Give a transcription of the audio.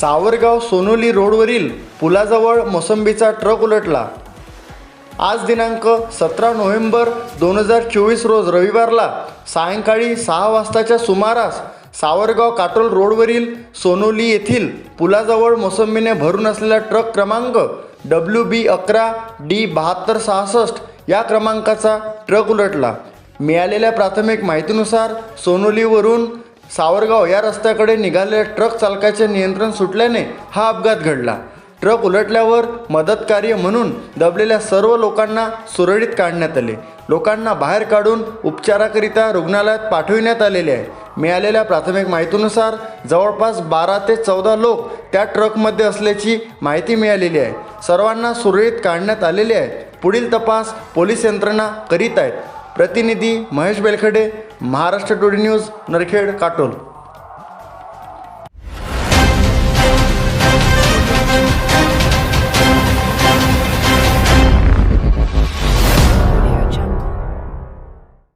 सावरगाव सोनोली रोडवरील पुलाजवळ मोसंबीचा ट्रक उलटला. आज दिनांक सतरा नोव्हेंबर दोन हजार चोवीस रोज रविवारला सायंकाळी सहा वाजताच्या सुमारास सावरगाव काटोल रोडवरील सोनोली येथील पुलाजवळ मोसंबीने भरून असलेला ट्रक क्रमांक डब्ल्यू बी अकरा डी बहात्तर सहासष्ट या क्रमांकाचा ट्रक उलटला. मिळालेल्या प्राथमिक माहितीनुसार सोनोलीवरून सावरगाव या रस्त्याकडे निघालेल्या ट्रक चालकाचे नियंत्रण सुटल्याने हा अपघात घडला. ट्रक उलटल्यावर मदतकार्य म्हणून दबलेल्या सर्व लोकांना सुरळीत काढण्यात आले. लोकांना बाहेर काढून उपचाराकरिता रुग्णालयात पाठविण्यात आलेले आहे. मिळालेल्या प्राथमिक माहितीनुसार जवळपास बारा ते चौदा लोक त्या ट्रकमध्ये असल्याची माहिती मिळालेली आहे. सर्वांना सुरळीत काढण्यात आलेले आहे. पुढील तपास पोलीस यंत्रणा करीत आहेत. प्रतिनिधी महेश बेलखडे महाराष्ट्र टुडे न्यूज नरखेड काटोल.